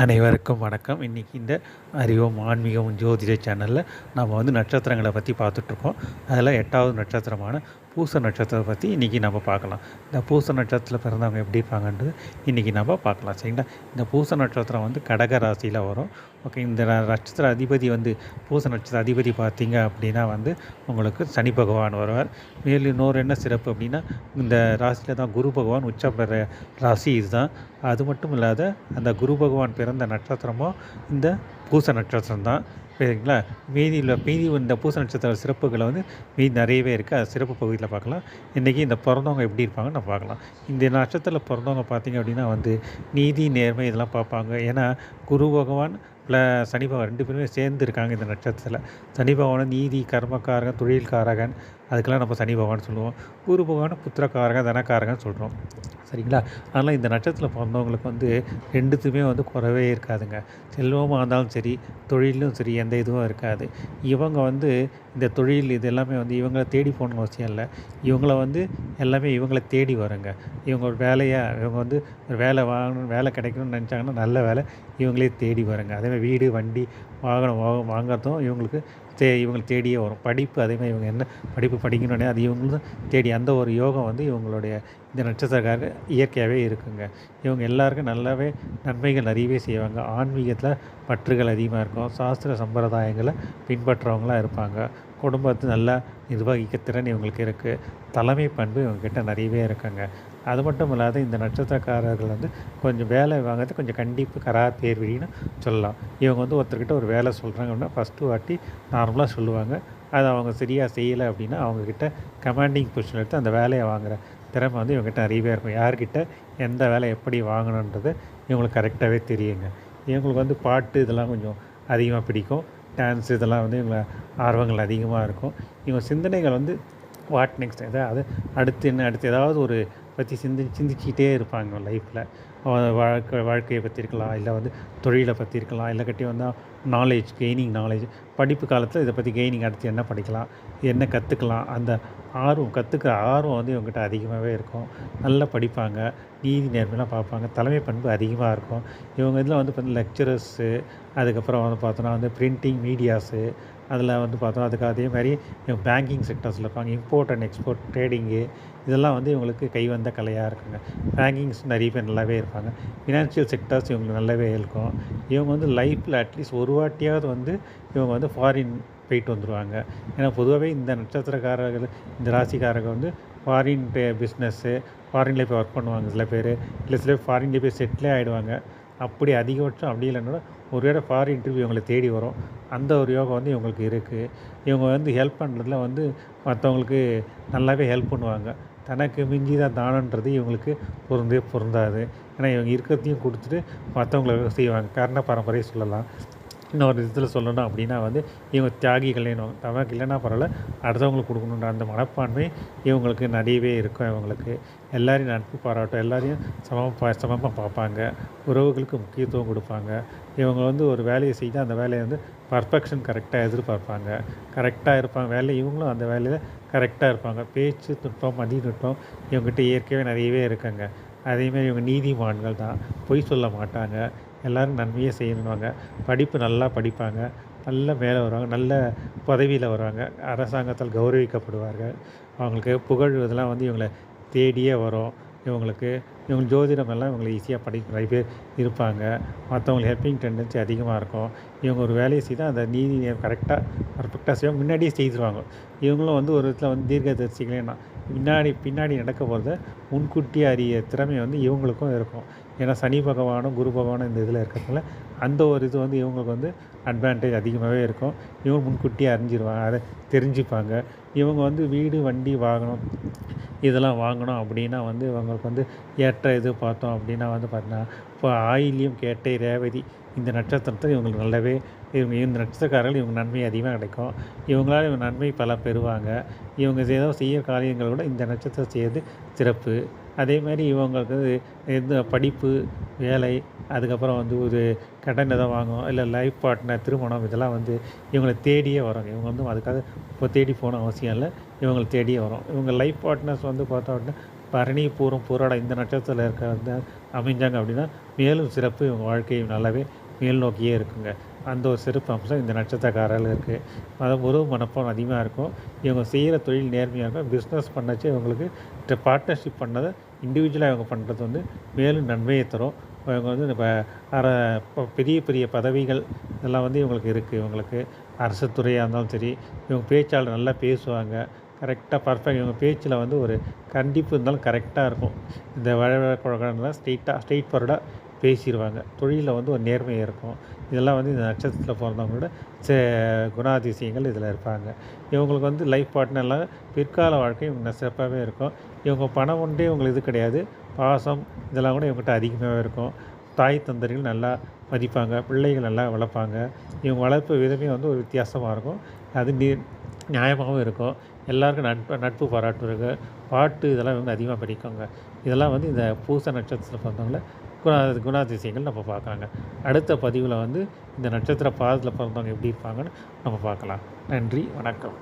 அனைவருக்கும் வணக்கம். இன்றைக்கி இந்த அறிவும் ஆன்மீகம் ஜோதிட சேனலில் நம்ம வந்து நட்சத்திரங்களை பற்றி பார்த்துட்ருக்கோம் அதில் எட்டாவது நட்சத்திரமான பூச நட்சத்திரத்தை பற்றி இன்றைக்கி நம்ம பார்க்கலாம். இந்த பூச நட்சத்திரத்தில் பிறந்தவங்க எப்படி இருப்பாங்கன்றது இன்றைக்கி நம்ம பார்க்கலாம். சரிங்களா? இந்த பூச நட்சத்திரம் வந்து கடக ராசியில் வரும். ஓகே இந்த நட்சத்திர அதிபதி வந்து பூச நட்சத்திர அதிபதி பார்த்தீங்க அப்படின்னா வந்து உங்களுக்கு சனி பகவான் வருவார். மேலும் இன்னொரு என்ன சிறப்பு அப்படின்னா இந்த ராசியில் தான் குரு பகவான் உச்ச பெற ராசி இதுதான். அது மட்டும் இல்லாத அந்த குரு பகவான் பிறந்த நட்சத்திரமும் இந்த பூச நட்சத்திரம் தான் சரிங்களா மீதியில் மீதி இந்த பூச நட்சத்திர சிறப்புகளை வந்து மீதி நிறையவே இருக்குது அது சிறப்பு பகுதியில் பார்க்கலாம். இன்றைக்கி இந்த பிறந்தவங்க எப்படி இருப்பாங்கன்னு நம்ம பார்க்கலாம். இந்த நட்சத்திரத்தில் பிறந்தவங்க பார்த்திங்க அப்படின்னா வந்து நீதி நேர்மை இதெல்லாம் பார்ப்பாங்க. ஏன்னா குரு பகவான் ப்ள சனி பகவான் ரெண்டு பேருமே சேர்ந்து இருக்காங்க இந்த நட்சத்திரத்தில். சனி பகவான் நீதி கர்மக்காரகன் தொழில்காரகன் அதுக்கெல்லாம் நம்ம சனி பகவான் சொல்லுவோம். குரு பகவான் புத்திரக்காரகன் தனக்காரகன் சொல்கிறோம் சரிங்களா? அதனால் இந்த நட்சத்திரத்தில் பிறந்தவங்களுக்கு வந்து ரெண்டுத்துமே வந்து குறவே இருக்காதுங்க. செல்வமாக இருந்தாலும் சரி தொழிலும் சரி எந்த இதுவும் இருக்காது. இவங்க வந்து இந்த தொழில் இது எல்லாமே வந்து இவங்களை தேடி போகணும் அவசியம் இல்லை. இவங்களை வந்து எல்லாமே இவங்களை தேடி வருங்க. இவங்க ஒரு வேலையாக இவங்க வந்து ஒரு வேலை வாங்கணும் வேலை கிடைக்கணும்னு நினச்சாங்கன்னா நல்ல வேலை இவங்களே தேடி வருங்க. அதே வீடு வண்டி வாகனம் வாங்குறதும் இவங்களுக்கு தே இவங்களை தேடியே வரும். படிப்பு அதேமாதிரி இவங்க என்ன படிப்பு படிக்கணும்னே அது இவங்களும் தேடி அந்த ஒரு யோகம் வந்து இவங்களுடைய இந்த நட்சத்திரக்காரங்க இயற்கையாகவே இருக்குங்க. இவங்க எல்லாருக்கும் நல்லாவே நன்மைகள் நிறையவே செய்வாங்க. ஆன்மீகத்தில் பற்றுகள் அதிகமாக இருக்கும். சாஸ்திர சம்பிரதாயங்களை பின்பற்றுறவங்களாக இருப்பாங்க. குடும்பத்தை நல்லா நிர்வகிக்க திறன் இவங்களுக்கு இருக்குது தலைமை பண்பு இவங்கக்கிட்ட நிறையவே இருக்குங்க. அது மட்டும் இல்லாத இந்த நட்சத்திரக்காரர்கள் வந்து கொஞ்சம் வேலை வாங்குறது கொஞ்சம் கண்டிப்பு கரா தேர்வின்னு சொல்லலாம். இவங்க வந்து ஒருத்தர்கிட்ட ஒரு வேலை சொல்கிறாங்க அப்படின்னா ஃபஸ்ட்டு வாட்டி நார்மலாக சொல்லுவாங்க. அதை அவங்க சரியாக செய்யலை அப்படின்னா அவங்கக்கிட்ட கமாண்டிங் பொசிஷன் எடுத்து அந்த வேலையை வாங்குகிற திறமை வந்து இவங்ககிட்ட நிறையவே இருக்கும். யார்கிட்ட எந்த வேலை எப்படி வாங்கணுன்றது இவங்களுக்கு கரெக்டாகவே தெரியுங்க. இவங்களுக்கு வந்து பாட்டு இதெல்லாம் கொஞ்சம் அதிகமாக பிடிக்கும். டான்ஸ் இதெல்லாம் வந்து இவங்களை ஆர்வங்கள் அதிகமாக இருக்கும். இவங்க சிந்தனைகள் வந்து வாட் நெக்ஸ்ட் ஏதாவது அடுத்து என்ன? அடுத்து ஏதாவது ஒரு பற்றி சிந்தி சிந்திச்சிக்கிட்டே இருப்பாங்க லைஃப்பில் வாழ்க்கை வாழ்க்கையை பற்றி இருக்கலாம் இல்லை வந்து தொழிலை பற்றி இருக்கலாம் இல்லை கட்டி வந்தால் நாலேஜ் கெய்னிங் நாலேஜ் படிப்பு காலத்தில் இதை பற்றி கெய்னிங் அடுத்து என்ன படிக்கலாம் என்ன கற்றுக்கலாம் அந்த ஆர்வம் கற்றுக்கிற ஆர்வம் வந்து இவங்ககிட்ட அதிகமாகவே இருக்கும். நல்லா படிப்பாங்க நீதி நேர்மையெல்லாம் பார்ப்பாங்க தலைமை பண்பு அதிகமாக இருக்கும். இவங்க இதில் வந்து பார்த்தீங்கன்னா லெக்சரர்ஸு அதுக்கப்புறம் வந்து பார்த்தோன்னா வந்து பிரிண்டிங் மீடியாஸு அதில் வந்து பார்த்தோம் அதுக்கு அதே மாதிரி இவங்க பேங்கிங் செக்டர்ஸில் இருப்பாங்க இம்போர்ட் அண்ட் எக்ஸ்போர்ட் ட்ரேடிங்கு இதெல்லாம் வந்து இவங்களுக்கு கைவந்த கலையாக இருக்குங்க. பேங்கிங்ஸ் நிறைய பேர் நல்லாவே இருப்பாங்க. ஃபினான்ஷியல் செக்டர்ஸ் இவங்களுக்கு நல்லாவே இருக்கும். இவங்க வந்து லைஃப்பில் அட்லீஸ்ட் ஒரு வாட்டியாவது வந்து இவங்க வந்து ஃபாரின் போயிட்டு வந்துடுவாங்க ஏன்னா பொதுவாகவே இந்த நட்சத்திரக்காரர்கள் இந்த ராசிக்காரங்க வந்து ஃபாரின் பே பிஸ்னஸ்ஸு ஃபாரின்லேயே போய் ஒர்க் பண்ணுவாங்க சில பேர். இல்லை சில பேர் ஃபாரின்லேயே போய் செட்டிலே ஆகிடுவாங்க அப்படி அதிகபட்சம் அப்படி இல்லைன்னா ஒரு வேளை ஃபாரின் இன்டர்வியூ இவங்களை தேடி வரும். அந்த ஒரு யோகம் வந்து இவங்களுக்கு இருக்குது இவங்க வந்து ஹெல்ப் பண்ணுறதுல வந்து மற்றவங்களுக்கு நல்லாவே ஹெல்ப் பண்ணுவாங்க. தனக்கு மிஞ்சி தான் தானன்றது இவங்களுக்கு பொருந்தே பொருந்தாது. ஏன்னா இவங்க இருக்கிறதையும் கொடுத்துட்டு மற்றவங்களுக்கு செய்வாங்க. கர்ண பரம்பரையை சொல்லலாம். இன்னொரு விதத்தில் சொல்லணும் அப்படின்னா வந்து இவங்க தியாகிகள் தமக்கு இல்லைன்னா பரவாயில்ல அடுத்தவங்களுக்கு கொடுக்கணுன்ற அந்த மனப்பான்மை இவங்களுக்கு நிறையவே இருக்கும் இவங்களுக்கு. எல்லாரையும் நட்பு பாராட்டும் எல்லாரையும் சமமாக சமமாக பார்ப்பாங்க. உறவுகளுக்கு முக்கியத்துவம் கொடுப்பாங்க. இவங்க வந்து ஒரு வேலையை செய்து அந்த வேலையை வந்து பர்ஃபெக்ஷன் கரெக்டாக எதிர்பார்ப்பாங்க. கரெக்டாக இருப்பாங்க. வேலை இவங்களும் அந்த வேலையில் கரெக்டாக இருப்பாங்க. பேச்சு நுட்பம் மதி நுட்பம் இவங்ககிட்ட இயற்கையாகவே நிறையவே இருக்குங்க. அதேமாதிரி இவங்க நீதிமான்கள் தான். பொய் சொல்ல மாட்டாங்க. எல்லோரும் நன்மையே செய்யணுவாங்க படிப்பு நல்லா படிப்பாங்க. நல்ல மேலே வருவாங்க. நல்ல பதவியில் வருவாங்க. அரசாங்கத்தால் கௌரவிக்கப்படுவார்கள். அவங்களுக்கு புகழ் இதெல்லாம் வந்து இவங்களை தேடியே வரும். இவங்களுக்கு இவங்க ஜோதிடம் எல்லாம் இவங்களை ஈஸியாக படி நிறைய பேர் இருப்பாங்க. மற்றவங்களுக்கு ஹெல்ப்பிங் டெண்டன்சி அதிகமாக இருக்கும். இவங்க ஒரு வேலையை செய்தால் அந்த நீதி கரெக்டாக பர்ஃபெக்டாக செய்வாங்க. முன்னாடியே செய்திருவாங்க. இவங்களும் வந்து ஒரு இடத்துல வந்து தீர்க்கதரிசிகளேனா பின்னாடி பின்னாடி நடக்க போகிறத முன்கூட்டி அறிய திறமை வந்து இவங்களுக்கும் இருக்கும். ஏன்னா சனி பகவானும் குரு பகவானும் இந்த இதில் இருக்கிறதுனால அந்த ஒரு இது வந்து இவங்களுக்கு வந்து அட்வான்டேஜ் அதிகமாகவே இருக்கும். இவங்க முன்கூட்டியே அறிஞ்சிருவாங்க அதை தெரிஞ்சுப்பாங்க. இவங்க வந்து வீடு வண்டி வாகனம் இதெல்லாம் வாங்கணும் அப்படின்னா வந்து இவங்களுக்கு வந்து ஏற்ற இது பார்த்தோம் அப்படின்னா வந்து பார்த்தீங்கன்னா இப்போ ஆயில்யம் கேட்டை ரேவதி இந்த நட்சத்திரத்தில் இவங்களுக்கு நல்லாவே இவங்க இந்த நட்சத்திரக்காரர்கள் இவங்க நன்மை அதிகமாக கிடைக்கும். இவங்களால் இவங்க நன்மை பல பெறுவாங்க. இவங்க ஏதோ செய்ய காரியங்களை விட இந்த நட்சத்திரம் செய்யறது சிறப்பு. அதே மாதிரி இவங்களுக்கு எந்த படிப்பு வேலை அதுக்கப்புறம் வந்து ஒரு கடன் எதாவது வாங்கும் இல்லை லைஃப் பார்ட்னர் திருமணம் இதெல்லாம் வந்து இவங்களை தேடியே வரும். இவங்க வந்து அதுக்காக இப்போ தேடி போகணும் அவசியம் இல்லை. இவங்களை தேடியே வரும். இவங்க லைஃப் பார்ட்னர்ஸ் வந்து பார்த்தோம் அப்படின்னா பரணி பூரம் பூராடம் இந்த நட்சத்திரத்தில் இருக்க வந்து அமைஞ்சாங்க அப்படின்னா மேலும் சிறப்பு இவங்க வாழ்க்கை நல்லாவே மேல் நோக்கியே இருக்குங்க. அந்த ஒரு சிறப்பு அம்சம் இந்த நட்சத்திரக்காரர்கள் இருக்குது அதை உறவு மனப்பான் அதிகமாக இருக்கும். இவங்க செய்கிற தொழில் நேர்மையாக இருக்கும். பிஸ்னஸ் பண்ணச்சு இவங்களுக்கு பார்ட்னர்ஷிப் பண்ணதை இண்டிவிஜுவலாக இவங்க பண்ணுறது வந்து மேலும் நன்மையை தரும். இவங்க வந்து இப்போ அர பெரிய பெரிய பதவிகள் இதெல்லாம் வந்து இவங்களுக்கு இருக்குது இவங்களுக்கு அரசு துறையாக இருந்தாலும் சரி இவங்க பேச்சாளர் நல்லா பேசுவாங்க. கரெக்டாக பர்ஃபெக்ட் இவங்க பேச்சில் வந்து ஒரு கண்டிப்பு இருந்தாலும் கரெக்டாக இருக்கும். இந்த வழவழக்கெல்லாம் ஸ்ட்ரெயிட்டாக ஸ்ட்ரெயிட் ஃபார்வர்டாக பேசிடுவாங்க தொழிலில் வந்து ஒரு நேர்மை இருக்கும். இதெல்லாம் வந்து இந்த நட்சத்திரத்தில் பிறந்தவங்களோட சே குணாதிசயங்கள் இதில் இருப்பாங்க. இவங்களுக்கு வந்து லைஃப் பார்ட்னர்லாம் பிற்கால வாழ்க்கை இவங்க சிறப்பாகவே இருக்கும். இவங்க பணம் ஒன்றே இவங்களுக்கு இது கிடையாது. பாசம் இதெல்லாம் கூட இவங்ககிட்ட அதிகமாகவே இருக்கும். தாய் தந்தர்கள் நல்லா மதிப்பாங்க. பிள்ளைகள் நல்லா வளர்ப்பாங்க. இவங்க வளர்ப்பு விதமே வந்து ஒரு வித்தியாசமாக இருக்கும். அது நீ நியாயமாகவும் இருக்கும். எல்லாருக்கும் நட்பு நட்பு பாராட்டுறது பாட்டு இதெல்லாம் இவங்க அதிகமாக படிக்கோங்க இதெல்லாம் வந்து இந்த பூச நட்சத்திரத்தில் பிறந்தவங்கள குணா குணாதிசயங்கள் நம்ம பார்க்கலாங்க. அடுத்த பதிவில் வந்து இந்த நட்சத்திர பாதத்தில் பிறந்தவங்க எப்படி இருப்பாங்கன்னு நம்ம பார்க்கலாம். நன்றி வணக்கம்.